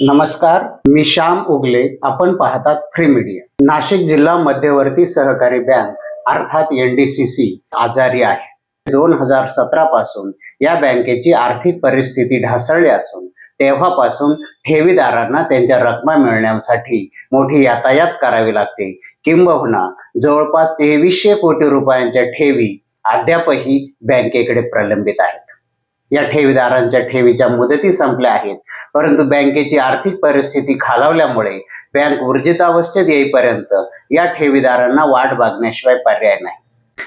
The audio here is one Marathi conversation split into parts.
नमस्कार मी श्याम उगले. आपण पाहतात फ्री मीडिया नाशिक जिल्हा मध्यवर्ती सहकारी बँक अर्थात एनडीसीसी आजारी आहे. दोन हजार सतरा पासून या बँकेची आर्थिक परिस्थिती ढासळली असून तेव्हापासून ठेवीदारांना त्यांच्या रकमा मिळण्यासाठी मोठी यातायात करावी लागते. किंबहुना जवळपास तेवीसशे कोटी रुपयांच्या ठेवी अद्यापही बँकेकडे प्रलंबित आहेत. या ठेवीदारांच्या ठेवीच्या मुदती संपल्या आहेत. परंतु बँकेची आर्थिक परिस्थिती खालावल्यामुळे बँक ऊर्जितावस्थेत येईपर्यंत या ठेवीदारांना वाट बघण्याशिवाय पर्याय नाही.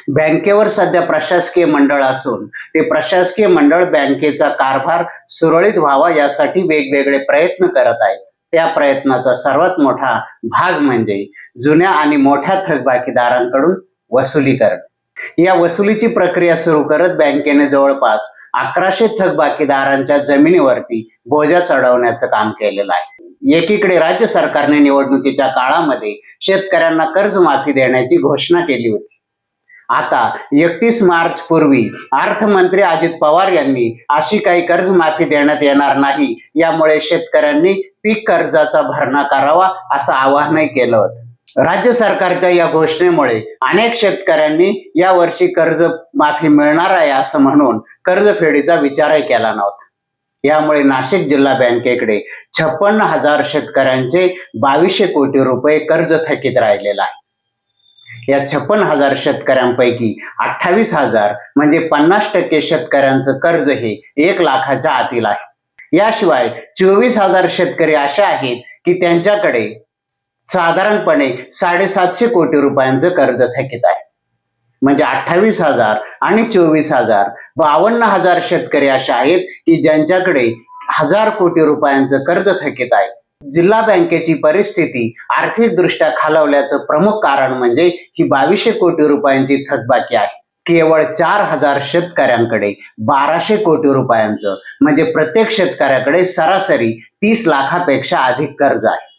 बँकेवर सध्या प्रशासकीय मंडळ असून ते प्रशासकीय मंडळ बँकेचा कारभार सुरळीत व्हावा यासाठी वेगवेगळे प्रयत्न करत आहेत त्या प्रयत्नाचा सर्वात मोठा भाग म्हणजे जुन्या आणि मोठ्या थकबाकीदारांकडून वसुली करणे या वसुलीची प्रक्रिया सुरू करत बँकेने जवळपास अकराशे थकबाकीदारांच्या जमिनीवरती बोजा चढवण्याचं काम केलेलं आहे. एकीकडे राज्य सरकारने निवडणुकीच्या काळामध्ये शेतकऱ्यांना कर्जमाफी देण्याची घोषणा केली होती. आता एकतीस मार्च पूर्वी अर्थमंत्री अजित पवार यांनी अशी काही कर्जमाफी देण्यात येणार नाही यामुळे शेतकऱ्यांनी पीक कर्जाचा भरणा करावा असं आवाहनही केलं होतं. राज्य सरकारच्या या घोषणेमुळे अनेक शेतकऱ्यांनी या वर्षी कर्ज माफी मिळणार आहे असं म्हणून कर्जफेडीचा विचारही केला नव्हता. यामुळे नाशिक जिल्हा बँकेकडे छप्पन्न हजार शेतकऱ्यांचे बावीसशे कोटी रुपये कर्ज थकीत राहिलेलं आहे. या छप्पन हजार शेतकऱ्यांपैकी अठ्ठावीस हजार म्हणजे पन्नास टक्के शेतकऱ्यांचं कर्ज हे एक लाखाच्या आतील आहे. याशिवाय चोवीस हजार शेतकरी असे आहेत की त्यांच्याकडे साधारणपणे साडेसातशे कोटी रुपयांचं कर्ज थकीत आहे. म्हणजे अठ्ठावीस हजार आणि चोवीस हजार बावन्न हजार शेतकरी असे आहेत की ज्यांच्याकडे हजार कोटी रुपयांचं कर्ज थकीत आहे. जिल्हा बँकेची परिस्थिती आर्थिकदृष्ट्या खालावल्याचं प्रमुख कारण म्हणजे ही बावीसशे कोटी रुपयांची थकबाकी आहे. केवळ चार हजार शेतकऱ्यांकडे बाराशे कोटी रुपयांचं म्हणजे प्रत्येक शेतकऱ्याकडे सरासरी तीस लाखापेक्षा अधिक कर्ज आहे.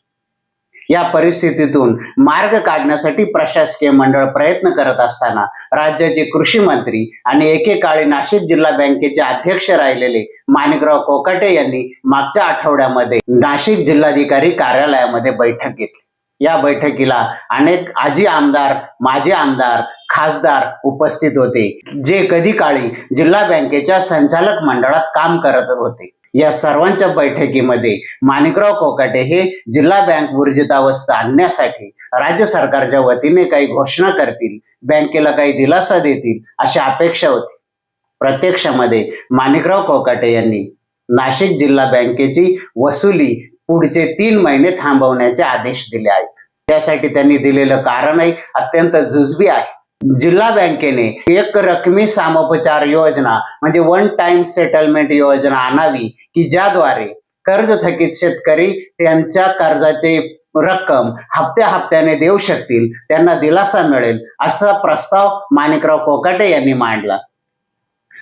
या परिस्थितीतून मार्ग काढण्यासाठी प्रशासकीय मंडळ प्रयत्न करत असताना राज्याचे कृषी मंत्री आणि एकेकाळी नाशिक जिल्हा बँकेचे अध्यक्ष राहिलेले माणिकराव कोकाटे यांनी मागच्या आठवड्यामध्ये नाशिक जिल्हाधिकारी कार्यालयामध्ये बैठक घेतली. या बैठकीला अनेक आजी आमदार माजी आमदार खासदार उपस्थित होते जे कधी काळी जिल्हा बँकेच्या संचालक मंडळात काम करत होते. या सर्वांच्या बैठकीमध्ये माणिकराव कोकाटे हे जिल्हा बँक ऊर्जितावस्था आणण्यासाठी राज्य सरकारच्या वतीने काही घोषणा करतील बँकेला काही दिलासा देतील अशी अपेक्षा होती. प्रत्यक्षामध्ये माणिकराव कोकाटे यांनी नाशिक जिल्हा बँकेची वसुली पुढचे तीन महिने थांबवण्याचे आदेश दिले आहेत. त्यासाठी त्यांनी दिलेलं कारणही अत्यंत जुजबी आहे. जिल्हा बँकेने एक रकमी सामोपचार योजना म्हणजे वन टाइम सेटलमेंट योजना आणावी की ज्याद्वारे कर्ज थकीत शेतकरी त्यांच्या कर्जाचे रक्कम हप्त्या हप्त्याने देऊ शकतील त्यांना दिलासा मिळेल असा प्रस्ताव माणिकराव कोकाटे यांनी मांडला.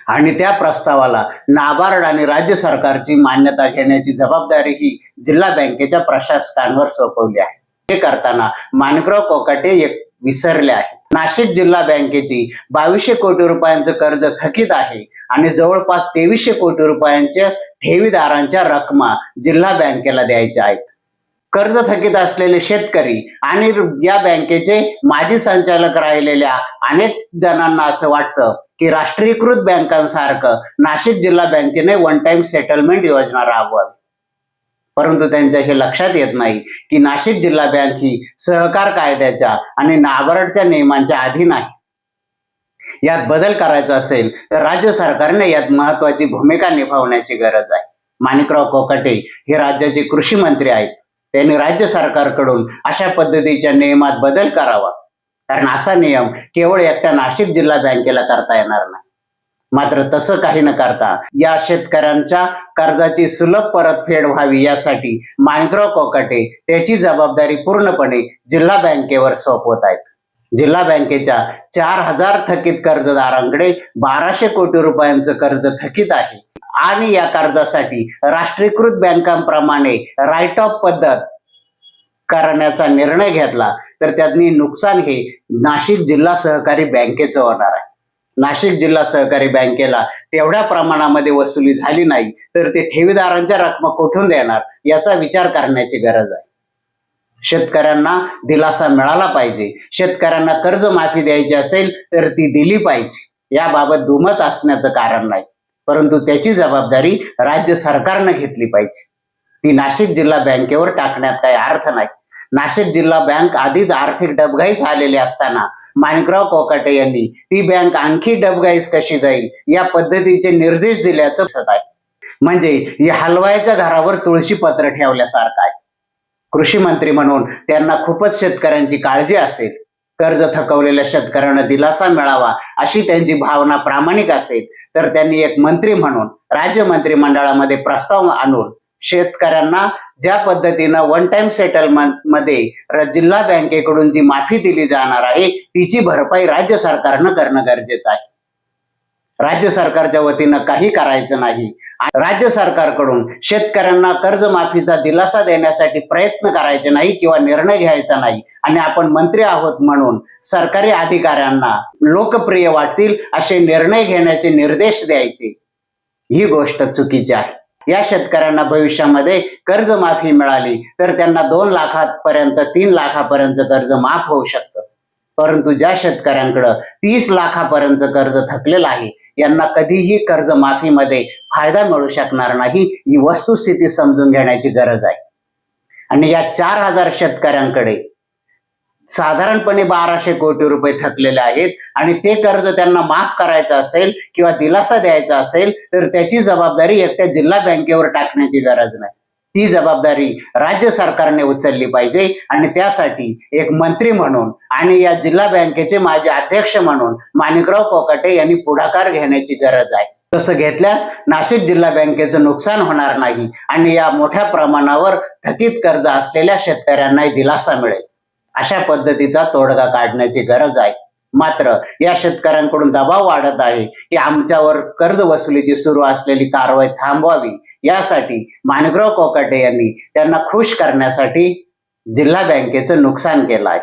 आणि त्या प्रस्तावाला नाबार्ड आणि राज्य सरकारची मान्यता घेण्याची जबाबदारी ही जिल्हा बँकेच्या प्रशासकांवर सोपवली आहे. हे करताना माणिकराव कोकाटे एक विसरले आहे नाशिक जिल्हा बँकेची बावीसशे कोटी रुपयांचं कर्ज थकीत आहे आणि जवळपास तेवीसशे कोटी रुपयांच्या ठेवीदारांच्या रकमा जिल्हा बँकेला द्यायच्या आहेत. कर्ज थकीत असलेले शेतकरी आणि या बँकेचे माजी संचालक राहिलेल्या अनेक जणांना असं वाटतं की राष्ट्रीयकृत बँकांसारखं नाशिक जिल्हा बँकेने वन टाइम सेटलमेंट योजना राबवावी. परंतु त्यांच्या हे लक्षात येत नाही की नाशिक जिल्हा बँक ही सहकार कायद्याच्या आणि नाबार्डच्या नियमांच्या अधीन आहे. यात बदल करायचा असेल तर राज्य सरकारने यात महत्वाची भूमिका निभावण्याची गरज आहे. माणिकराव कोकाटे हे राज्याचे कृषी मंत्री आहेत. त्यांनी राज्य सरकारकडून अशा पद्धतीच्या नियमात बदल करावा. कारण असा नियम केवळ एकट्या नाशिक जिल्हा बँकेला करता येणार नाही. मात्र तसं काही न करता या शेतकऱ्यांच्या कर्जाची सुलभ परतफेड व्हावी यासाठी मायक्रो कोकाटे त्याची जबाबदारी पूर्णपणे जिल्हा बँकेवर सोपवत आहेत. जिल्हा बँकेच्या चार हजार थकीत कर्जदारांकडे बाराशे कोटी रुपयांचं कर्ज थकीत आहे. आणि या कर्जासाठी राष्ट्रीयकृत बँकांप्रमाणे राईट ऑफ पद्धत करण्याचा निर्णय घेतला तर त्यांनी नुकसान हे नाशिक जिल्हा सहकारी बँकेचं होणार आहे. नाशिक जिल्हा सहकारी बँकेला तेवढ्या प्रमाणामध्ये वसुली झाली नाही तर ते ठेवीदारांच्या रकमा कुठून देणार याचा विचार करण्याची गरज आहे. शेतकऱ्यांना दिलासा मिळाला पाहिजे. शेतकऱ्यांना कर्जमाफी द्यायची असेल तर ती दिली पाहिजे. याबाबत दुमत असण्याचं कारण नाही. परंतु त्याची जबाबदारी राज्य सरकारनं घेतली पाहिजे. ती नाशिक जिल्हा बँकेवर टाकण्यात काही अर्थ नाही. नाशिक जिल्हा बँक आधीच आर्थिक डबघाईस आलेली असताना माणिकराव कोकाटे यांनी. ती बँक आणखी डबगाईस कशी जाईल? या पद्धतीचे निर्देश दिल्याचं दिसत आहे. म्हणजे या हलवायच्या घरावर तुळशी पत्र ठेवल्यासारखं आहे. कृषी मंत्री म्हणून त्यांना खूपच शेतकऱ्यांची काळजी असेल. कर्ज थकवलेल्या शेतकऱ्यांना दिलासा मिळावा अशी त्यांची भावना प्रामाणिक असेल तर त्यांनी एक मंत्री म्हणून राज्य मंत्रिमंडळामध्ये प्रस्ताव आणून शेतकऱ्यांना ज्या पद्धतीनं वन टाइम सेटलमेंटमध्ये जिल्हा बँकेकडून जी माफी दिली जाणार आहे तिची भरपाई राज्य सरकारनं करणं गरजेचं आहे. राज्य सरकारच्या वतीनं काही करायचं नाही. राज्य सरकारकडून शेतकऱ्यांना कर्जमाफीचा दिलासा देण्यासाठी प्रयत्न करायचे नाही किंवा निर्णय घ्यायचा नाही. आणि आपण मंत्री आहोत म्हणून सरकारी अधिकाऱ्यांना लोकप्रिय वाटतील असे निर्णय घेण्याचे निर्देश द्यायचे. ही गोष्ट चुकीची आहे. या शेतकऱ्यांना भविष्यामध्ये कर्जमाफी मिळाली तर त्यांना दोन लाखापर्यंत तीन लाखापर्यंत कर्ज माफ होऊ शकतं. परंतु ज्या शेतकऱ्यांकडं तीस लाखापर्यंत कर्ज थकलेलं आहे यांना कधीही कर्जमाफीमध्ये फायदा मिळू शकणार नाही ही वस्तुस्थिती समजून घेण्याची गरज आहे. आणि या चार हजार शेतकऱ्यांकडे साधारणपणे बाराशे कोटी रुपये थकलेले आहेत. आणि ते कर्ज त्यांना माफ करायचं असेल किंवा दिलासा द्यायचा असेल तर त्याची जबाबदारी एकट्या जिल्हा बँकेवर टाकण्याची गरज नाही. ती जबाबदारी राज्य सरकारने उचलली पाहिजे आणि त्यासाठी एक मंत्री म्हणून आणि या जिल्हा बँकेचे माजी अध्यक्ष म्हणून माणिकराव कोकाटे यांनी पुढाकार घेण्याची गरज आहे. तसं घेतल्यास नाशिक जिल्हा बँकेचं नुकसान होणार नाही आणि या मोठ्या प्रमाणावर थकीत कर्ज असलेल्या शेतकऱ्यांनाही दिलासा मिळेल. अशा पद्धतीचा तोडगा काढण्याची गरज आहे. मात्र या शेतकऱ्यांकडून दबाव वाढत आहे की आमच्यावर कर्ज वसुलीची सुरू असलेली कारवाई थांबवावी. यासाठी माणिकराव कोकाटे यांनी त्यांना खुश करण्यासाठी जिल्हा बँकेचं नुकसान केलं आहे.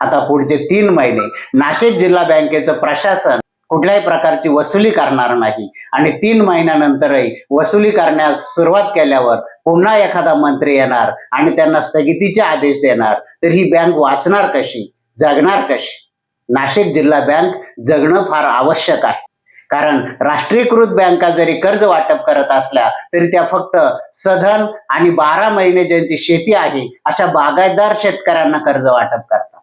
आता पुढचे तीन महिने नाशिक जिल्हा बँकेचं प्रशासन कुठल्याही प्रकारची वसुली करणार नाही. आणि तीन महिन्यानंतरही वसुली करण्यास सुरुवात केल्यावर पुन्हा एखादा मंत्री येणार आणि त्यांना स्थगितीचे आदेश देणार तर ही बँक वाचणार कशी? जगणार कशी? नाशिक जिल्हा बँक जगणं फार आवश्यक आहे. कारण राष्ट्रीयकृत बँका जरी कर्ज वाटप करत असल्या तरी त्या फक्त सधन आणि बारा महिने ज्यांची शेती आहे अशा बागायतदार शेतकऱ्यांना कर्ज वाटप करतात.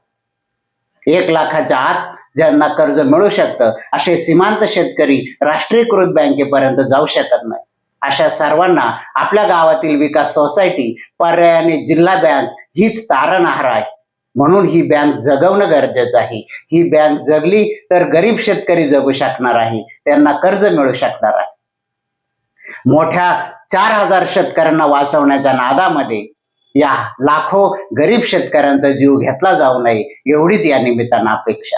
एक लाखाच्या आत ज्यांना कर्ज मिळू शकतं असे सीमांत शेतकरी राष्ट्रीयकृत बँकेपर्यंत जाऊ शकत नाही. अशा सर्वांना आपल्या गावातील विकास सोसायटी पर्यायाने जिल्हा बँक हीच तारणहार आहे. म्हणून ही बँक जगवणं गरजेचं आहे. ही बँक जगली तर गरीब शेतकरी जगू शकणार आहे. त्यांना कर्ज मिळू शकणार आहे. मोठ्या चार हजार शेतकऱ्यांना वाचवण्याच्या नादामध्ये या लाखो गरीब शेतकऱ्यांचा जीव घेतला जाऊ नये एवढीच या निमित्तानं अपेक्षा.